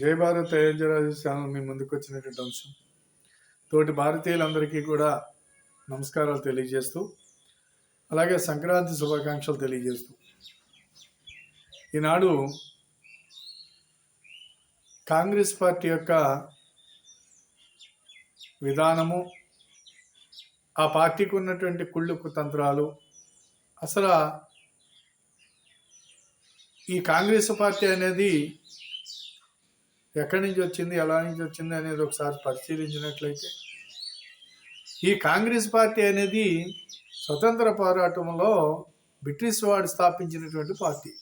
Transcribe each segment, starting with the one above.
జై భారత్ అయోధ్య ఛానల్ మీ ముందుకు వచ్చినటువంటి అంశం. తోటి భారతీయులందరికీ కూడా నమస్కారాలు తెలియజేస్తూ అలాగే సంక్రాంతి శుభాకాంక్షలు తెలియజేస్తూ. ఈనాడు కాంగ్రెస్ పార్టీ యొక్క విధానము ఆ పార్టీకి ఉన్నటువంటి కుళ్ళు కుతంత్రాలు అసలు ఈ కాంగ్రెస్ పార్టీ అనేది ఎక్కడి నుంచి వచ్చింది ఎలా నుంచి వచ్చింది అనేది ఒకసారి పరిశీలించినట్లయితే ఈ కాంగ్రెస్ పార్టీ అనేది స్వతంత్ర పోరాటంలో బ్రిటిష్ వాడు స్థాపించినటువంటి పార్టీ.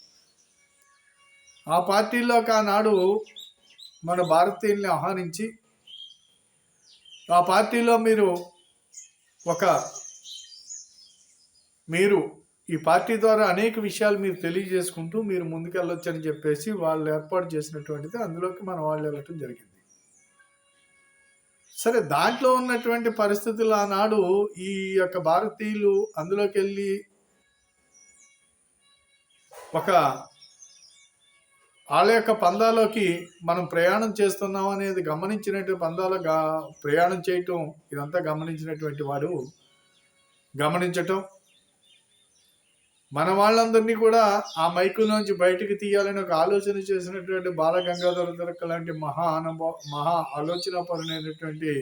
ఆ పార్టీలోకి ఆనాడు మన భారతీయుల్ని ఆహ్వానించి ఆ పార్టీలో మీరు ఒక మీరు ఈ పార్టీ ద్వారా అనేక విషయాలు మీరు తెలియజేసుకుంటూ మీరు ముందుకెళ్ళొచ్చని చెప్పేసి వాళ్ళు ఏర్పాటు చేసినటువంటిది అందులోకి మన వాళ్ళు వెళ్ళటం జరిగింది. సరే దాంట్లో ఉన్నటువంటి పరిస్థితులు ఆనాడు ఈ యొక్క భారతీయులు అందులోకి వెళ్ళి ఒక వాళ్ళ యొక్క పందాలోకి మనం ప్రయాణం చేస్తున్నాం అనేది గమనించినట్టు పందాల ప్రయాణం చేయటం ఇదంతా గమనించినటువంటి వాడు గమనించటం మన వాళ్ళందరినీ కూడా ఆ మైకులోంచి బయటకు తీయాలని ఒక ఆలోచన చేసినటువంటి బాల గంగాధర తిలక్ లాంటి మహా అనుభవ మహా ఆలోచన పరునైనటువంటి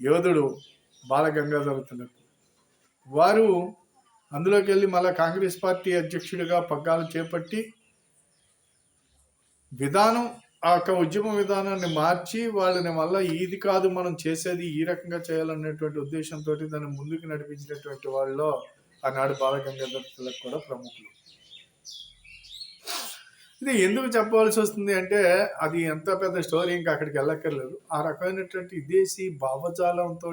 యోధుడు బాలగంగాధర తిలక్. వారు అందులోకి వెళ్ళి మళ్ళీ కాంగ్రెస్ పార్టీ అధ్యక్షుడిగా పగ్గాలు చేపట్టి విధానం ఆ యొక్క ఉద్యమ విధానాన్ని మార్చి వాళ్ళని మళ్ళీ ఇది కాదు మనం చేసేది ఈ రకంగా చేయాలనేటువంటి ఉద్దేశంతో దాన్ని ముందుకు నడిపించినటువంటి వాళ్ళలో ఆనాడు బాలగంగాధర్ తిలక్ కూడా ప్రముఖులు. ఇది ఎందుకు చెప్పవలసి వస్తుంది అంటే అది ఎంత పెద్ద స్టోరీ ఇంకా అక్కడికి వెళ్ళక్కర్లేదు. ఆ రకమైనటువంటి విదేశీ భావజాలంతో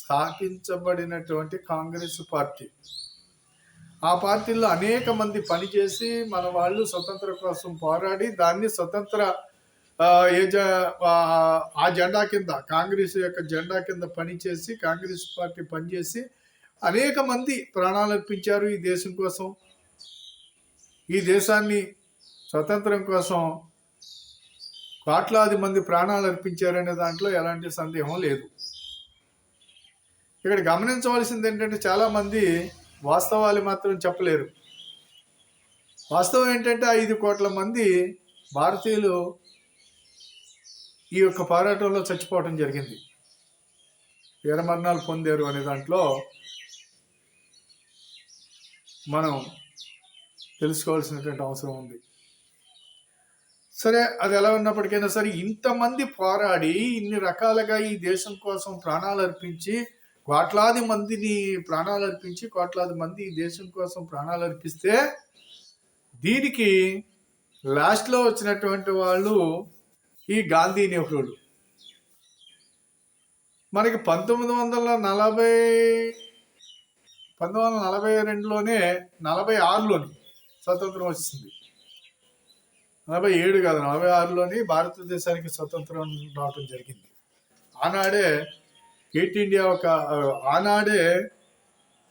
స్థాపించబడినటువంటి కాంగ్రెస్ పార్టీ. ఆ పార్టీలో అనేక మంది పనిచేసి మన వాళ్ళు స్వతంత్ర కోసం పోరాడి దాన్ని స్వతంత్ర ఏ ఆ జెండా కింద కాంగ్రెస్ యొక్క జెండా కింద పనిచేసి కాంగ్రెస్ పార్టీ పనిచేసి అనేక మంది ప్రాణాలు అర్పించారు ఈ దేశం కోసం. ఈ దేశాన్ని స్వతంత్రం కోసం కోట్లాది మంది ప్రాణాలు అర్పించారనే దాంట్లో ఎలాంటి సందేహం లేదు. ఇక్కడ గమనించవలసింది ఏంటంటే చాలామంది వాస్తవాలు మాత్రం చెప్పలేరు. వాస్తవం ఏంటంటే ఐదు కోట్ల మంది భారతీయులు ఈ యొక్క పోరాటంలో చచ్చిపోవడం జరిగింది. వీరమరణాలు పొందారు అనే దాంట్లో మనం తెలుసుకోవాల్సినటువంటి అవసరం ఉంది. సరే అది ఎలా ఉన్నప్పటికైనా సరే ఇంతమంది పోరాడి ఇన్ని రకాలుగా ఈ దేశం కోసం ప్రాణాలు అర్పించి కోట్లాది మందిని ప్రాణాలు అర్పించి కోట్లాది మంది ఈ దేశం కోసం ప్రాణాలు అర్పిస్తే దీనికి లాస్ట్లో వచ్చినటువంటి వాళ్ళు ఈ గాంధీ నెహ్రూలు. మనకి పంతొమ్మిది వందల నలభై పంతొమ్మిది వందల నలభై రెండులోనే నలభై ఆరులోని స్వతంత్రం వచ్చింది. నలభై ఏడు కాదు నలభై ఆరులోని భారతదేశానికి స్వతంత్రం రావటం జరిగింది. ఆనాడే ఎయిట్ ఇండియా ఒక ఆనాడే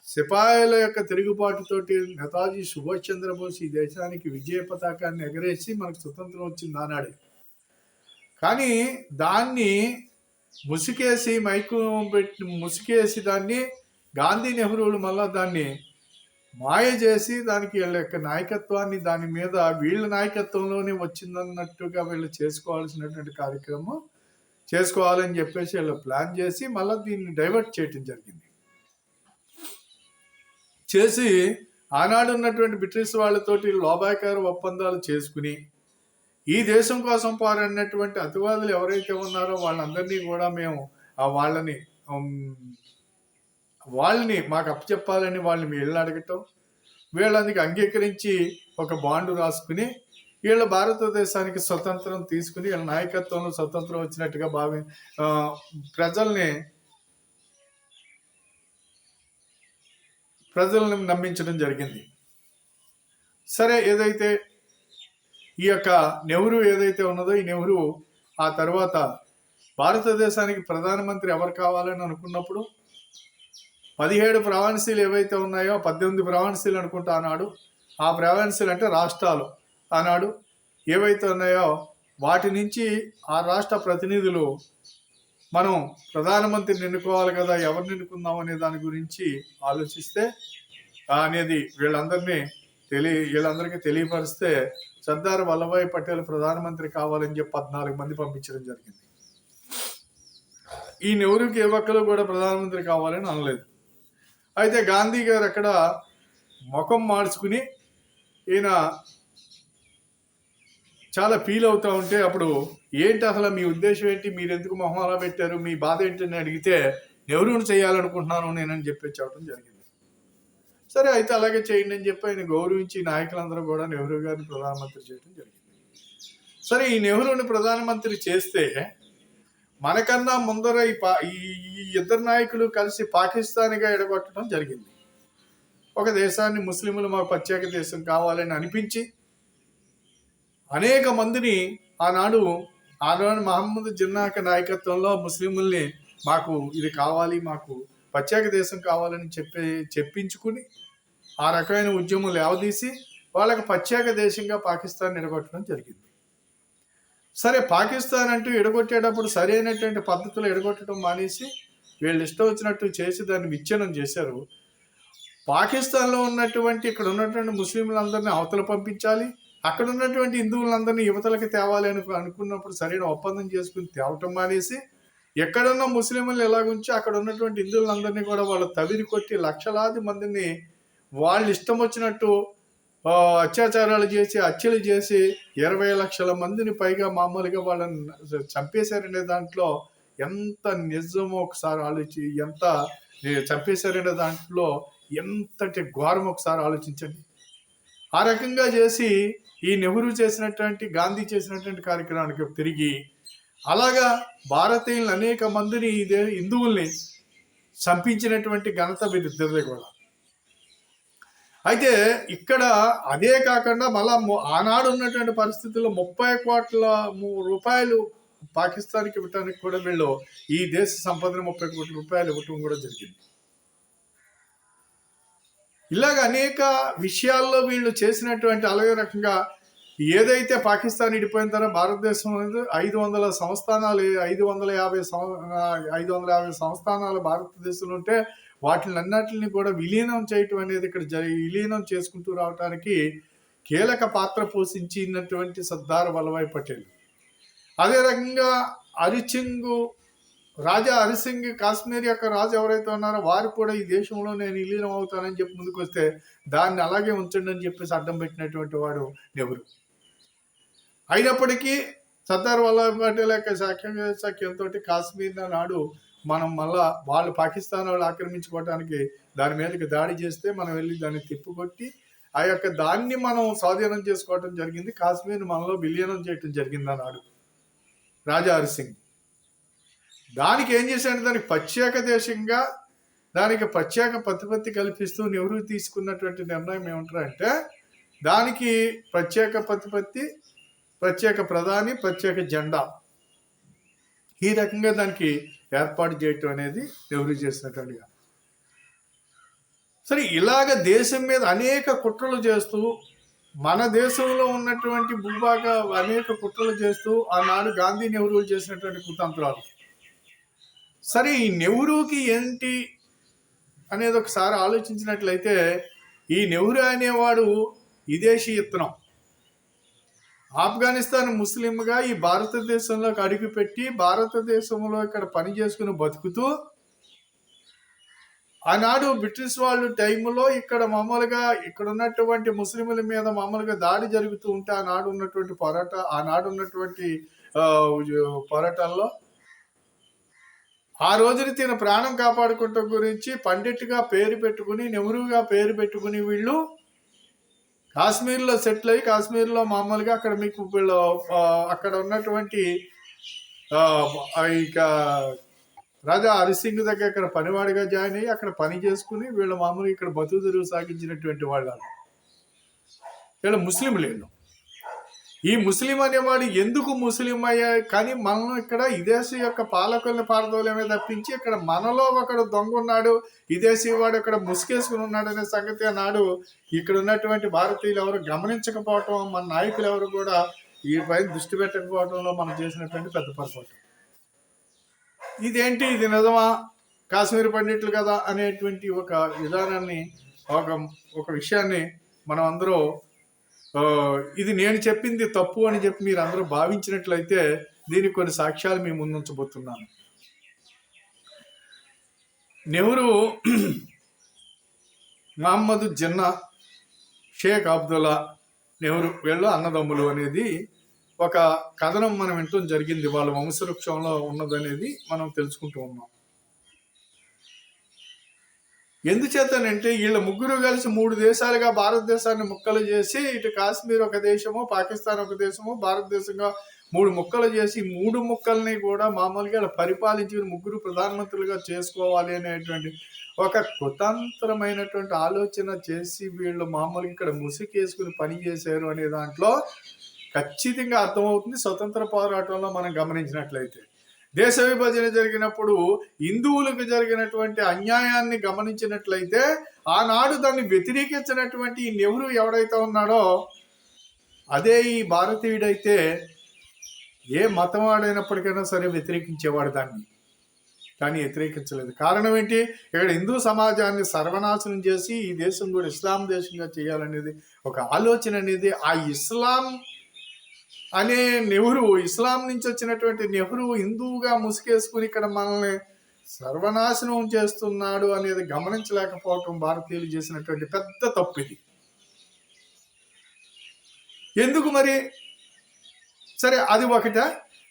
సిపాయిల యొక్క తిరుగుబాటుతోటి నేతాజీ సుభాష్ చంద్రబోస్ ఈ దేశానికి విజయ పతాకాన్ని ఎగరేసి మనకు స్వతంత్రం వచ్చింది ఆనాడే. కానీ దాన్ని ముసుకేసి మైకు పెట్టి ముసుకేసి దాన్ని గాంధీ నెహ్రూలు మళ్ళా దాన్ని మాయ చేసి దానికి వీళ్ళ యొక్క నాయకత్వాన్ని దాని మీద వీళ్ళ నాయకత్వంలోనే వచ్చిందన్నట్టుగా వీళ్ళు చేసుకోవాల్సినటువంటి కార్యక్రమం చేసుకోవాలని చెప్పేసి వీళ్ళు ప్లాన్ చేసి మళ్ళీ దీన్ని డైవర్ట్ చేయటం జరిగింది. చేసి ఆనాడు ఉన్నటువంటి బ్రిటిష్ వాళ్ళతోటి లోబాయకార ఒప్పందాలు చేసుకుని ఈ దేశం కోసం పారన్నటువంటి అతివాదులు ఎవరైతే ఉన్నారో వాళ్ళందరినీ కూడా మేము ఆ వాళ్ళని వాళ్ళని మాకు అప్పచెప్పాలని వాళ్ళని మీ ఇళ్ళు అడగటం వీళ్ళందుకు అంగీకరించి ఒక బాండు రాసుకుని వీళ్ళ భారతదేశానికి స్వతంత్రం తీసుకుని వీళ్ళ నాయకత్వంలో స్వతంత్రం వచ్చినట్టుగా భావి ప్రజల్ని ప్రజల్ని నమ్మించడం జరిగింది. సరే ఏదైతే ఈ యొక్క నెహ్రూ ఏదైతే ఉన్నదో ఈ నెహ్రూ ఆ తర్వాత భారతదేశానికి ప్రధానమంత్రి ఎవరు కావాలని అనుకున్నప్పుడు పదిహేడు ప్రావెన్సీలు ఏవైతే ఉన్నాయో పద్దెనిమిది ప్రావెన్సీలు అనుకుంటా అన్నాడు. ఆ ప్రావెన్సీలు అంటే రాష్ట్రాలు అన్నాడు. ఏవైతే ఉన్నాయో వాటి నుంచి ఆ రాష్ట్ర ప్రతినిధులు మనం ప్రధానమంత్రిని ఎన్నుకోవాలి కదా ఎవరిని ఎన్నుకుందాం అనే దాని గురించి ఆలోచిస్తే అనేది వీళ్ళందరినీ తెలియ వీళ్ళందరికీ తెలియపరిస్తే సర్దార్ వల్లభాయ్ పటేల్ ప్రధానమంత్రి కావాలని చెప్పి పద్నాలుగు మంది పంపించడం జరిగింది. ఈ నెహ్రూకి ఏ ఒక్కరు కూడా ప్రధానమంత్రి కావాలని అనలేదు. అయితే గాంధీ గారు అక్కడ ముఖం మార్చుకుని ఈయన చాలా ఫీల్ అవుతా ఉంటే అప్పుడు ఏంటి అసలు మీ ఉద్దేశం ఏంటి? మీరు ఎందుకు మొహం అలా పెట్టారు? మీ బాధ ఏంటని అడిగితే నెహ్రూను చేయాలనుకుంటున్నాను నేనని చెప్పి చెప్పడం జరిగింది. సరే అయితే అలాగే చేయండి అని చెప్పి ఆయన గౌరవించి నాయకులందరూ కూడా నెహ్రూ గారిని ప్రధానమంత్రి చేయడం జరిగింది. సరే ఈ నెహ్రూని ప్రధానమంత్రి చేస్తే మనకన్నా ముందర ఈ పా ఈ ఈ ఇద్దరు నాయకులు కలిసి పాకిస్తాన్గా ఎడగొట్టడం జరిగింది. ఒక దేశాన్ని ముస్లింలు మాకు ప్రత్యేక దేశం కావాలని అనిపించి అనేక మందిని ఆనాడు ఆనాడు మహమ్మద్ జిన్నాక నాయకత్వంలో ముస్లింల్ని మాకు ఇది కావాలి మాకు ప్రత్యేక దేశం కావాలని చెప్పే చెప్పించుకుని ఆ రకమైన ఉద్యమం లేవదీసి వాళ్ళకి ప్రత్యేక దేశంగా పాకిస్తాన్ ఎడగొట్టడం జరిగింది. సరే పాకిస్తాన్ అంటూ ఎడగొట్టేటప్పుడు సరైనటువంటి పద్ధతులు ఎడగొట్టడం మానేసి వీళ్ళు ఇష్టం వచ్చినట్టు చేసి దాన్ని విచ్ఛిన్నం చేశారు. పాకిస్తాన్లో ఉన్నటువంటి ఇక్కడ ఉన్నటువంటి ముస్లింలందరినీ అవతల పంపించాలి. అక్కడ ఉన్నటువంటి హిందువులందరినీ యువతలకి తేవాలి అని అనుకున్నప్పుడు సరైన ఒప్పందం చేసుకుని తేవటం మానేసి ఎక్కడున్న ముస్లింలు ఎలాగుంచి అక్కడ ఉన్నటువంటి హిందువులందరినీ కూడా వాళ్ళు తవిరి కొట్టి లక్షలాది మందిని వాళ్ళు ఇష్టం వచ్చినట్టు అత్యాచారాలు చేసి హత్యలు చేసి ఇరవై లక్షల మందిని పైగా మామూలుగా వాళ్ళని చంపేశారనే దాంట్లో ఎంత నిజమో ఒకసారి ఆలోచి ఎంత చంపేశారనే దాంట్లో ఎంతటి ఘోరం ఒకసారి ఆలోచించండి. ఆ రకంగా చేసి ఈ నెహ్రూ చేసినటువంటి గాంధీ చేసినటువంటి కార్యక్రమానికి తిరిగి అలాగా భారతీయులను అనేక మందిని ఇదే హిందువుల్ని చంపించినటువంటి ఘనత వీరిద్దరిదే కూడా. అయితే ఇక్కడ అదే కాకుండా మళ్ళా ఆనాడు ఉన్నటువంటి పరిస్థితుల్లో ముప్పై కోట్ల రూపాయలు పాకిస్తాన్కి ఇవ్వటానికి కూడా వీళ్ళు ఈ దేశ సంపదన ముప్పై కోట్ల రూపాయలు ఇవ్వటం కూడా జరిగింది. ఇలాగ అనేక విషయాల్లో వీళ్ళు చేసినటువంటి అలాగే రకంగా ఏదైతే పాకిస్తాన్ ఇడిపోయిన తర్వాత భారతదేశం ఐదు వందల సంస్థానాలు ఐదు వందల యాభై సం- ఐదు వందల యాభై సంస్థానాలు భారతదేశంలో ఉంటే వాటిని అన్నిటిని కూడా విలీనం చేయటం అనేది ఇక్కడ జరి విలీనం చేసుకుంటూ రావడానికి కీలక పాత్ర పోషించినటువంటి సర్దార్ వల్లభాయ్ పటేల్. అదే రకంగా హరిసింగ్ రాజా హరిసింగ్ కాశ్మీర్ యొక్క రాజు ఎవరైతే ఉన్నారో వారు కూడా ఈ దేశంలో నేను విలీనం అవుతానని చెప్పి ముందుకు వస్తే దాన్ని అలాగే ఉంచండి అని చెప్పేసి అడ్డం పెట్టినటువంటి వాడు నెహ్రూ. అయినప్పటికీ సర్దార్ వల్లభాయ్ పటేల్ యొక్క సాఖ్యం సఖ్యంతో కాశ్మీర్ నాడు మనం మళ్ళా వాళ్ళు పాకిస్తాన్ వాళ్ళు ఆక్రమించుకోవడానికి దాని మీదకి దాడి చేస్తే మనం వెళ్ళి దాన్ని తిప్పుకొట్టి ఆ యొక్క దాన్ని మనం స్వాధీనం చేసుకోవటం జరిగింది. కాశ్మీర్ మనలో విలీనం చేయటం జరిగింది అన్నాడు రాజా హరిసింగ్ దానికి ఏం చేశాడు? దానికి ప్రత్యేక దేశంగా దానికి ప్రత్యేక ప్రతిపత్తి కల్పిస్తూ నెహ్రూ తీసుకున్నటువంటి నిర్ణయం ఏమంటారంటే దానికి ప్రత్యేక ప్రతిపత్తి ప్రత్యేక ప్రధాని ప్రత్యేక జెండా. ఈ రకంగా దానికి ఏర్పాటు చేయటం అనేది నెహ్రూ చేసినటువంటి సరే ఇలాగ దేశం మీద అనేక కుట్రలు చేస్తూ మన దేశంలో ఉన్నటువంటి భూభాగ అనేక కుట్రలు చేస్తూ ఆనాడు గాంధీ నెహ్రూ చేసినటువంటి కుతంత్రాలు. సరే ఈ నెహ్రూకి ఏంటి అనేది ఒకసారి ఆలోచించినట్లయితే ఈ నెహ్రూ అనేవాడు విదేశీ ఇత్తనం ఆఫ్ఘనిస్తాన్ ముస్లింగా ఈ భారతదేశంలోకి అడుగుపెట్టి భారతదేశంలో ఇక్కడ పని చేసుకుని బతుకుతూ ఆనాడు బ్రిటిష్ వాళ్ళు టైంలో ఇక్కడ మామూలుగా ఇక్కడ ఉన్నటువంటి ముస్లింల మీద మామూలుగా దాడి జరుగుతూ ఉంటే ఆనాడు ఉన్నటువంటి పోరాట ఆనాడు ఉన్నటువంటి పోరాటాల్లో ఆ రోజున తిన ప్రాణం కాపాడుకుంట గురించి పండిట్గా పేరు పెట్టుకుని నెహ్రూగా పేరు పెట్టుకుని వీళ్ళు కాశ్మీర్లో సెటిల్ అయ్యి కాశ్మీర్లో మామూలుగా అక్కడ మీకు వీళ్ళు అక్కడ ఉన్నటువంటి ఇక రాజా హరిసింగ్ దగ్గర ఇక్కడ పనివాడిగా జాయిన్ అయ్యి అక్కడ పని చేసుకుని వీళ్ళు మామూలుగా ఇక్కడ బతుకు తెరువు సాగించినటువంటి వాళ్ళు వీళ్ళు ముస్లింలు వీళ్ళు ఈ ముస్లిం అనేవాడు ఎందుకు ముస్లిం అయ్యా? కానీ మనం ఇక్కడ విదేశీ యొక్క పాలకుల్ని పారదోలేమే తప్పించి ఇక్కడ మనలో ఒకడు దొంగ ఉన్నాడు విదేశీ వాడు ఇక్కడ ముసుకేసుకుని ఉన్నాడు అనే సంగతి నాడు ఇక్కడ ఉన్నటువంటి భారతీయులు ఎవరు గమనించకపోవటం మన నాయకులు ఎవరు కూడా ఈ పైన దృష్టి పెట్టకపోవడంలో మనం చేసినటువంటి పెద్ద పొరపాటు. ఇదేంటి? ఇది నిజమా? కాశ్మీర్ పండిట్లు కదా అనేటువంటి ఒక విధానాన్ని ఒక ఒక విషయాన్ని మనం అందరూ ఇది నేను చెప్పింది తప్పు అని చెప్పి మీరు అందరూ భావించినట్లయితే దీనికి కొన్ని సాక్ష్యాలు మీ ముందుంచబోతున్నాను. నెహ్రూ మహమ్మద్ జిన్నా షేక్ అబ్దుల్లా నెహ్రూ వీళ్ళు అన్నదమ్ములు అనేది ఒక కథనం మనం వింటూ జరిగింది. వాళ్ళ వంశవృక్షంలో ఉన్నదనేది మనం తెలుసుకుంటూ ఉన్నాం. ఎందుచేతనంటే వీళ్ళ ముగ్గురు కలిసి మూడు దేశాలుగా భారతదేశాన్ని ముక్కలు చేసి ఇటు కాశ్మీర్ ఒక దేశము పాకిస్తాన్ ఒక దేశము భారతదేశంగా మూడు ముక్కలు చేసి మూడు ముక్కల్ని కూడా మామూలుగా ఇలా పరిపాలించి ముగ్గురు ప్రధానమంత్రులుగా చేసుకోవాలి అనేటువంటి ఒక కుతంత్రమైనటువంటి ఆలోచన చేసి వీళ్ళు మామూలుగా ఇక్కడ ముసుకేసుకుని పని చేశారు అనే దాంట్లో ఖచ్చితంగా అర్థమవుతుంది. స్వతంత్ర పోరాటంలో మనం గమనించినట్లయితే. దేశ విభజన జరిగినప్పుడు హిందువులకు జరిగినటువంటి అన్యాయాన్ని గమనించినట్లయితే ఆనాడు దాన్ని వ్యతిరేకించినటువంటి ఈ నెహ్రూ ఎవడైతే ఉన్నాడో అదే ఈ భారతీయుడైతే ఏ మతవాడైనప్పటికైనా సరే వ్యతిరేకించేవాడు దాన్ని. కానీ వ్యతిరేకించలేదు. కారణం ఏంటి? ఇక్కడ హిందూ సమాజాన్ని సర్వనాశనం చేసి ఈ దేశం కూడా ఇస్లాం దేశంగా చేయాలనేది ఒక ఆలోచన అనేది ఆ ఇస్లాం అనే నెహ్రూ ఇస్లాం నుంచి వచ్చినటువంటి నెహ్రూ హిందువుగా ముసుగేసుకుని ఇక్కడ మనల్ని సర్వనాశనం చేస్తున్నాడు అనేది గమనించలేకపోవటం భారతీయులు చేసినటువంటి పెద్ద తప్పు ఇది. ఎందుకు మరి? సరే అది ఒకట.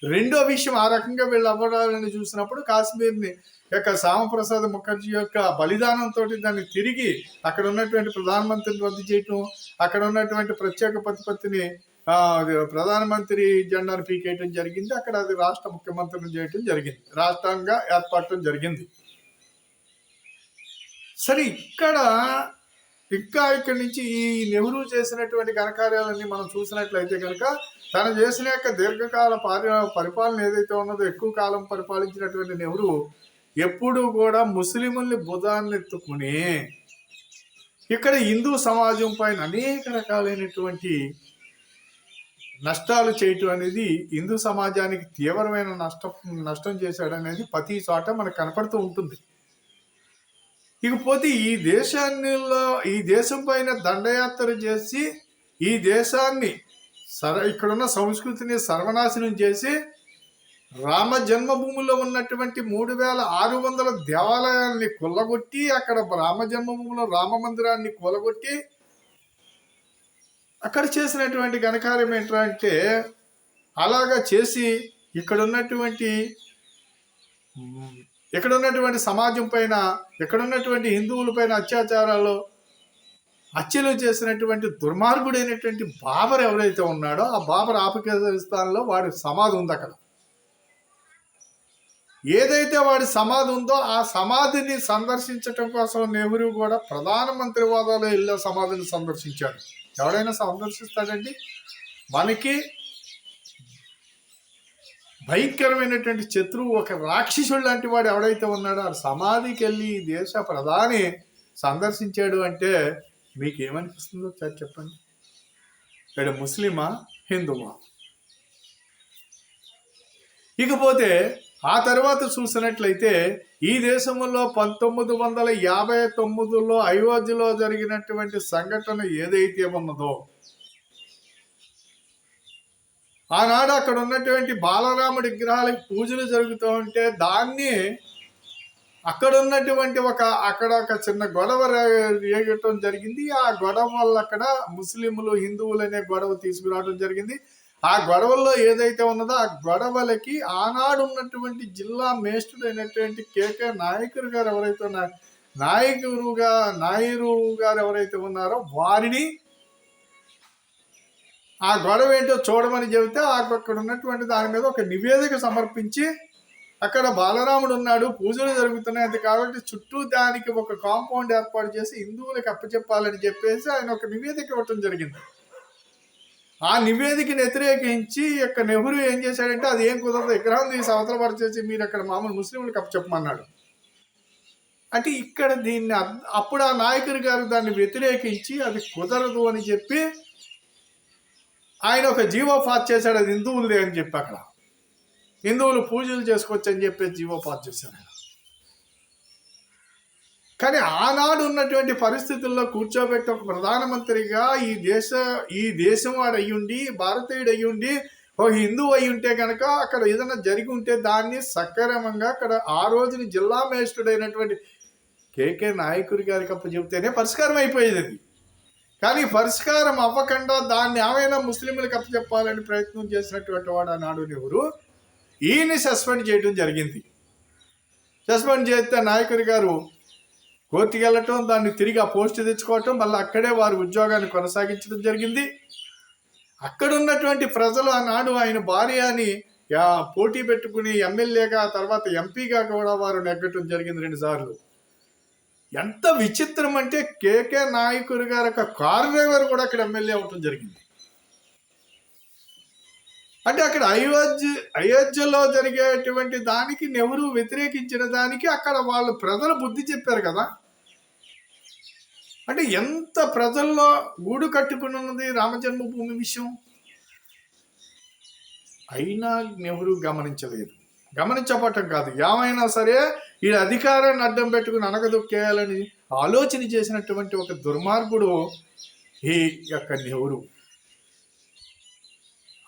రెండో విషయం ఆ రకంగా వీళ్ళు అవ్వడాలని చూసినప్పుడు కాశ్మీర్ని యొక్క శ్యామప్రసాద్ ముఖర్జీ యొక్క బలిదానంతో దాన్ని తిరిగి అక్కడ ఉన్నటువంటి ప్రధానమంత్రిని రద్దు చేయటం అక్కడ ఉన్నటువంటి ప్రత్యేక ప్రతిపత్తిని ప్రధానమంత్రి జెండాను పీకేయటం జరిగింది. అక్కడ అది రాష్ట్ర ముఖ్యమంత్రిని చేయటం జరిగింది. రాష్ట్రంగా ఏర్పడటం జరిగింది. సరే ఇక్కడ ఇంకా ఇక్కడి నుంచి ఈ నెహ్రూ చేసినటువంటి ఘనకార్యాలన్నీ మనం చూసినట్లయితే కనుక తను చేసిన యొక్క దీర్ఘకాల పరి పరిపాలన ఏదైతే ఉన్నదో ఎక్కువ కాలం పరిపాలించినటువంటి నెహ్రూ ఎప్పుడూ కూడా ముస్లిముల్ని బుధాన్నెత్తుకుని ఇక్కడ హిందూ సమాజం పైన అనేక రకాలైనటువంటి నష్టాలు చేయటం అనేది హిందూ సమాజానికి తీవ్రమైన నష్టం నష్టం చేశాడు అనేది ప్రతి చోట మనకు కనపడుతూ ఉంటుంది. ఇకపోతే ఈ దేశాన్నిలో ఈ దేశం పైన దండయాత్ర చేసి ఈ దేశాన్ని సర ఇక్కడున్న సంస్కృతిని సర్వనాశనం చేసి రామ జన్మభూమిలో ఉన్నటువంటి మూడు వేల ఆరు వందల దేవాలయాల్ని కొల్లగొట్టి అక్కడ రామ జన్మభూమిలో రామ మందిరాన్ని కూలగొట్టి అక్కడ చేసినటువంటి ఘనకార్యం ఏంటంటే అలాగా చేసి ఇక్కడ ఉన్నటువంటి ఇక్కడ ఉన్నటువంటి సమాజం పైన ఇక్కడ ఉన్నటువంటి హిందువుల పైన అత్యాచారాలు హత్యలు చేసినటువంటి దుర్మార్గుడైనటువంటి బాబర్ ఎవరైతే ఉన్నాడో ఆ బాబర్ ఆఫ్ఘనిస్తాన్లో వాడి సమాధి ఉంది అక్కడ. ఏదైతే వాడి సమాధి ఉందో ఆ సమాధిని సందర్శించటం కోసం నెహ్రూ కూడా ప్రధానమంత్రి హోదాలో వెళ్ళే సమాధిని సందర్శించాడు. ఎవడైనా సందర్శిస్తాడండి? మనకి భయంకరమైనటువంటి శత్రువు ఒక రాక్షసుడు లాంటి వాడు ఎవడైతే ఉన్నాడో ఆ సమాధికి వెళ్ళి దేశ ప్రధాని సందర్శించాడు అంటే మీకు ఏమనిపిస్తుందో ఒకసారి చెప్పండి. ఇక్కడ ముస్లిమా? హిందువా? ఇకపోతే ఆ తర్వాత చూసినట్లయితే ఈ దేశంలో పంతొమ్మిది వందల యాభై తొమ్మిదిలో అయోధ్యలో జరిగినటువంటి సంఘటన ఏదైతే ఉన్నదో ఆనాడు అక్కడ ఉన్నటువంటి బాలరాముడి విగ్రహాలకు పూజలు జరుగుతూ ఉంటే దాన్ని అక్కడ ఉన్నటువంటి ఒక అక్కడ ఒక చిన్న గొడవ రేగటం జరిగింది. ఆ గొడవ వల్ల అక్కడ ముస్లింలు హిందువులు అనే గొడవ తీసుకురావడం జరిగింది. ఆ గొడవల్లో ఏదైతే ఉన్నదో ఆ గొడవలకి ఆనాడు ఉన్నటువంటి జిల్లా మేస్టుడు అయినటువంటి కేకే నాయకుడు గారు ఎవరైతే ఉన్నారు నాయకురుగా నాయరు గారు ఎవరైతే ఉన్నారో వారిని ఆ గొడవ ఏంటో చూడమని చెబితే అక్కడ ఉన్నటువంటి దాని మీద ఒక నివేదిక సమర్పించి అక్కడ బాలరాముడు ఉన్నాడు పూజలు జరుగుతున్నాయి అది కాబట్టి చుట్టూ దానికి ఒక కాంపౌండ్ ఏర్పాటు చేసి హిందువులకు అప్పచెప్పాలని చెప్పేసి ఆయన ఒక నివేదిక ఇవ్వటం జరిగింది. ఆ నివేదికను వ్యతిరేకించి యొక్క నెహ్రూ ఏం చేశాడంటే అది ఏం కుదరదు విగ్రహం తీసి అవతల పరిచేసి మీరు అక్కడ మామూలు ముస్లింలకు అప్పచెప్పమన్నాడు అంటే ఇక్కడ దీన్ని అప్పుడు ఆ నాయకుడి గారు దాన్ని వ్యతిరేకించి అది కుదరదు అని చెప్పి ఆయన ఒక జీవో పాస్ చేశాడు అది హిందువులదే అని చెప్పి అక్కడ. హిందువులు పూజలు చేసుకోవచ్చు అని చెప్పి జీవో పాస్ చేశారు ఆయన. కానీ ఆనాడు ఉన్నటువంటి పరిస్థితుల్లో కూర్చోబెట్టి ఒక ప్రధానమంత్రిగా ఈ దేశ ఈ దేశం వాడు అయ్యుండి భారతీయుడు అయ్యుండి ఒక హిందువు అయి ఉంటే కనుక అక్కడ ఏదైనా జరిగి ఉంటే దాన్ని సక్రమంగా అక్కడ ఆ రోజుని జిల్లా మేజిస్ట్రేట్ అయినటువంటి కేకే నాయకుడి గారికి అప్పు చెబితేనే పరిష్కారం అయిపోయేది అది. కానీ పరిష్కారం అవ్వకుండా దాన్ని ఏమైనా ముస్లింలకు అప్పచెప్పాలని ప్రయత్నం చేసినటువంటి వాడు ఆనాడు ఎవరు? ఈయన్ని సస్పెండ్ చేయడం జరిగింది. సస్పెండ్ చేస్తే నాయకుడి గారు కోర్టుకి వెళ్ళటం దాన్ని తిరిగి ఆ పోస్ట్ తెచ్చుకోవటం మళ్ళీ అక్కడే వారి ఉద్యోగాన్ని కొనసాగించడం జరిగింది. అక్కడున్నటువంటి ప్రజలు ఆనాడు ఆయన భార్య అని పోటీ పెట్టుకుని ఎమ్మెల్యేగా తర్వాత ఎంపీగా కూడా వారు నెగ్గటం జరిగింది రెండుసార్లు ఎంత విచిత్రం అంటే కేకే నాయకుడు గారు ఒక కారు డ్రైవర్ కూడా అక్కడ ఎమ్మెల్యే అవటం జరిగింది. అంటే అక్కడ అయోధ్య అయోధ్యలో జరిగేటువంటి దానికి నెహ్రూ వ్యతిరేకించిన దానికి అక్కడ వాళ్ళు ప్రజలు బుద్ధి చెప్పారు కదా. అంటే ఎంత ప్రజల్లో గూడు కట్టుకుని రామజన్మభూమి విషయం? అయినా నెహ్రూ గమనించలేదు. గమనించబట్టం కాదు. ఏమైనా సరే ఈ అధికారాన్ని అడ్డం పెట్టుకుని అనగదొక్కేయాలని ఆలోచన చేసినటువంటి ఒక దుర్మార్గుడు ఈ యొక్క నెహ్రూ.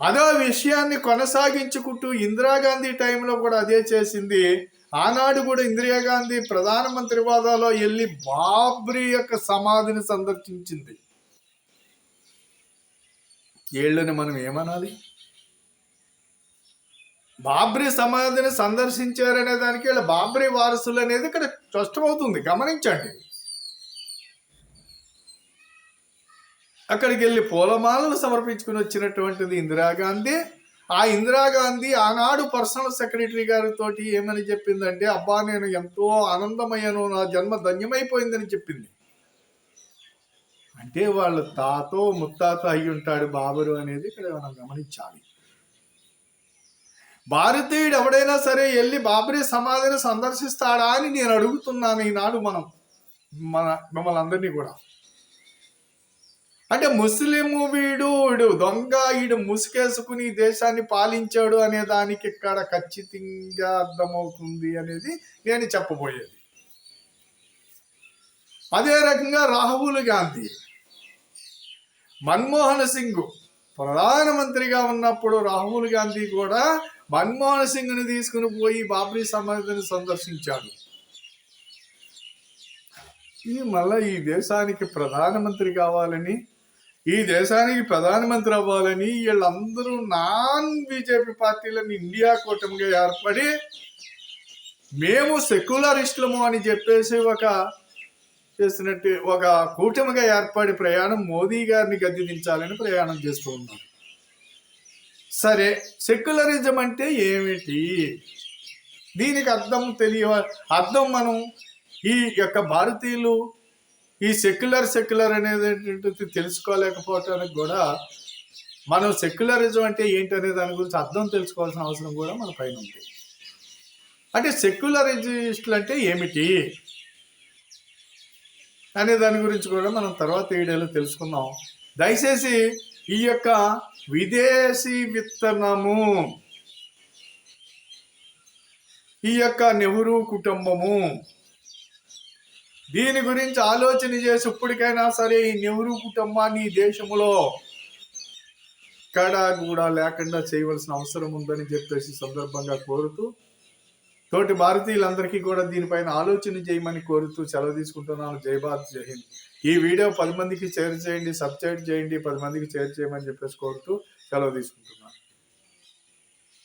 అదే విషయాన్ని కొనసాగించుకుంటూ ఇందిరాగాంధీ టైంలో కూడా అదే చేసింది. ఆనాడు కూడా ఇందిరాగాంధీ ప్రధానమంత్రి హోదాలో వెళ్ళి బాబ్రీ యొక్క సమాధిని సందర్శించింది. ఏళ్ళని మనం ఏమనాలి? బాబ్రీ సమాధిని సందర్శించారనే దానికి వీళ్ళ బాబ్రీ వారసులు అనేది ఇక్కడ స్పష్టమవుతుంది. గమనించండి. అక్కడికి వెళ్ళి పూలమాలలు సమర్పించుకుని వచ్చినటువంటిది ఇందిరాగాంధీ ఆ ఇందిరాగాంధీ ఆనాడు పర్సనల్ సెక్రటరీ గారితో ఏమని చెప్పిందంటే అబ్బా నేను ఎంతో ఆనందమయ్యాను నా జన్మ ధన్యమైపోయిందని చెప్పింది. అంటే వాళ్ళ తాతో ముత్తాత అయి ఉంటాడు బాబరు అనేది ఇక్కడ మనం గమనించాలి. భారతీయుడు ఎవడైనా సరే వెళ్ళి బాబరీ సమాధిని సందర్శిస్తాడా అని నేను అడుగుతున్నాను ఈనాడు మనం మన మిమ్మల్ని అందరినీ కూడా. అంటే ముస్లిం వీడు వీడు దొంగ వీడు ముసుకేసుకుని ఈ దేశాన్ని పాలించాడు అనే దానికి ఇక్కడ ఖచ్చితంగా అర్థమవుతుంది అనేది నేను చెప్పబోయేది. అదే రకంగా రాహుల్ గాంధీ మన్మోహన్ సింగ్ ప్రధానమంత్రిగా ఉన్నప్పుడు రాహుల్ గాంధీ కూడా మన్మోహన్ సింగ్ని తీసుకుని పోయి బాబ్రీ సమాధిని సందర్శించాడు. ఈ మళ్ళీ ఈ దేశానికి ప్రధానమంత్రి కావాలని ఈ దేశానికి ప్రధానమంత్రి అవ్వాలని వీళ్ళందరూ నాన్ బీజేపీ పార్టీలను ఇండియా కూటమిగా ఏర్పడి మేము సెక్యులరిస్టులము అని చెప్పేసి ఒక చేసినట్టు ఒక కూటమిగా ఏర్పడి ప్రయాణం మోదీ గారిని గద్దెదించాలని ప్రయాణం చేస్తూ ఉన్నారు. సరే సెక్యులరిజం అంటే ఏమిటి? దీనికి అర్థం తెలియ అర్థం మనం ఈ యొక్క భారతీయులు ఈ సెక్యులర్ సెక్యులర్ అనేది ఏంటంటే తెలుసుకోలేకపోవటానికి కూడా మనం సెక్యులరిజం అంటే ఏంటి అనే దాని గురించి అర్థం తెలుసుకోవాల్సిన అవసరం కూడా మన పైన ఉంది. అంటే సెక్యులరిజిస్టులు అంటే ఏమిటి? అనే దాని గురించి కూడా మనం తర్వాత వీడియోలో తెలుసుకుందాం. దయచేసి ఈ యొక్క విదేశీ విత్తనము ఈ యొక్క నెహ్రూ కుటుంబము దీని గురించి ఆలోచన చేసి ఇప్పటికైనా సరే ఈ నెహ్రూ కుటుంబాన్ని ఈ దేశంలో ఎక్కడా కూడా లేకుండా చేయవలసిన అవసరం ఉందని చెప్పేసి సందర్భంగా కోరుతూ తోటి భారతీయులందరికీ కూడా దీనిపైన ఆలోచన చేయమని కోరుతూ సెలవు తీసుకుంటున్నాను. జై భారత్ జై హింద్. ఈ వీడియో పది మందికి షేర్ చేయండి సబ్స్క్రైబ్ చేయండి పది మందికి షేర్ చేయమని చెప్పేసి కోరుతూ సెలవు తీసుకుంటున్నాను.